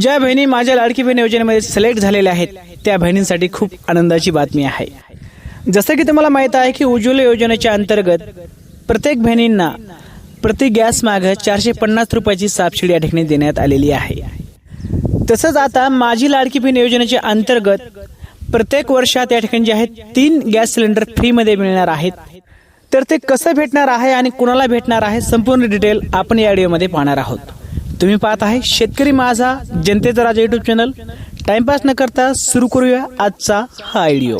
ज्या बहिणी माझ्या लाडकी बहीण योजनेमध्ये सिलेक्ट झालेल्या आहेत त्या बहिणींसाठी खूप आनंदाची बातमी आहे. जसं की तुम्हाला माहीत आहे की उज्ज्वला योजनेच्या अंतर्गत प्रत्येक बहिणींना प्रति गॅस मागं चारशे पन्नास रुपयाची सापशिडी या ठिकाणी देण्यात आलेली आहे. तसंच आता माझी लाडकी बहीण योजनेच्या अंतर्गत प्रत्येक वर्षात या ठिकाणी जे आहेत तीन गॅस सिलेंडर फ्रीमध्ये मिळणार आहेत. तर ते कसं भेटणार आहे आणि कुणाला भेटणार आहे संपूर्ण डिटेल आपण या व्हिडिओमध्ये पाहणार आहोत. तुम्ही पाहत आहे शेतकरी माझा जनतेचा राजा युट्यूब चॅनल टाइमपास न करता सुरू करूया आजचा हा आयडिओ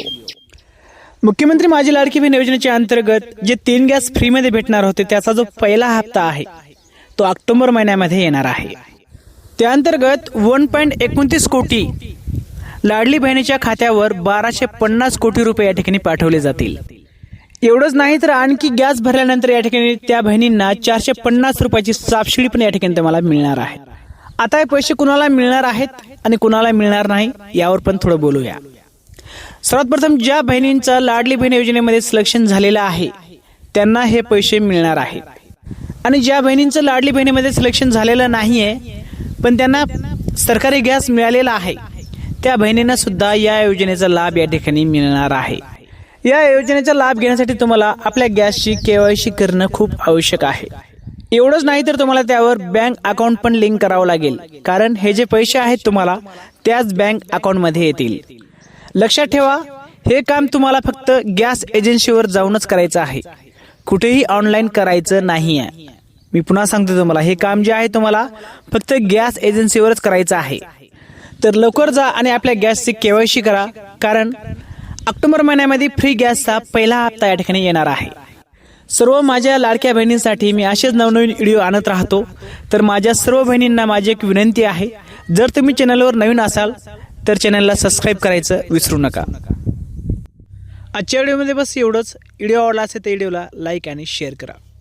मुख्यमंत्री माझी लाडकी बहीण योजनेच्या अंतर्गत जे तीन गॅस फ्रीमध्ये भेटणार होते त्याचा जो पहिला हप्ता आहे तो ऑक्टोबर महिन्यामध्ये येणार आहे. त्या अंतर्गत वन पॉईंट एकोणतीस कोटी लाडली बहिणीच्या खात्यावर बाराशे पन्नास कोटी रुपये या ठिकाणी पाठवले जातील. एवढंच नाही तर आणखी गॅस भरल्यानंतर या ठिकाणी त्या बहिणींना चारशे पन्नास रुपयाची सबसिडी पण या ठिकाणी तुम्हाला मिळणार आहे. आता हे पैसे कुणाला मिळणार आहेत आणि कुणाला मिळणार नाही यावर पण थोडं बोलूया. सर्वात प्रथम ज्या बहिणींचं लाडली बहीण योजनेमध्ये सिलेक्शन झालेलं आहे त्यांना हे पैसे मिळणार आहेत आणि ज्या बहिणींचं लाडली बहिणीमध्ये सिलेक्शन झालेलं नाही आहे पण त्यांना सरकारी गॅस मिळालेला आहे त्या बहिणींना सुद्धा या योजनेचा लाभ या ठिकाणी मिळणार आहे. या योजनेचा लाभ घेण्यासाठी तुम्हाला आपल्या गॅसची केवायसी करणं खूप आवश्यक आहे. एवढंच नाही तर तुम्हाला त्यावर बँक अकाउंट पण लिंक करावं लागेल कारण हे जे पैसे आहेत तुम्हाला त्याच बँक अकाउंटमध्ये येतील. लक्षात ठेवा हे काम तुम्हाला फक्त गॅस एजन्सीवर जाऊनच करायचं आहे. कुठेही ऑनलाईन करायचं नाही आहे मी पुन्हा सांगतो तुम्हाला हे काम जे आहे तुम्हाला फक्त गॅस एजन्सीवरच करायचं आहे. तर लवकर जा आणि आपल्या गॅसची केवायसी करा कारण ऑक्टोबर महिन्यामध्ये फ्री गॅसचा पहिला हप्ता या ठिकाणी येणार आहे. सर्व माझ्या लाडक्या बहिणींसाठी मी असेच नवनवीन व्हिडिओ आणत राहतो. तर माझ्या सर्व बहिणींना माझी एक विनंती आहे. जर तुम्ही चॅनलवर नवीन असाल तर चॅनलला सबस्क्राईब करायचं विसरू नका. आजच्या व्हिडिओमध्ये बस एवढंच. व्हिडिओ आवडला असेल तर व्हिडिओला लाईक आणि शेअर करा.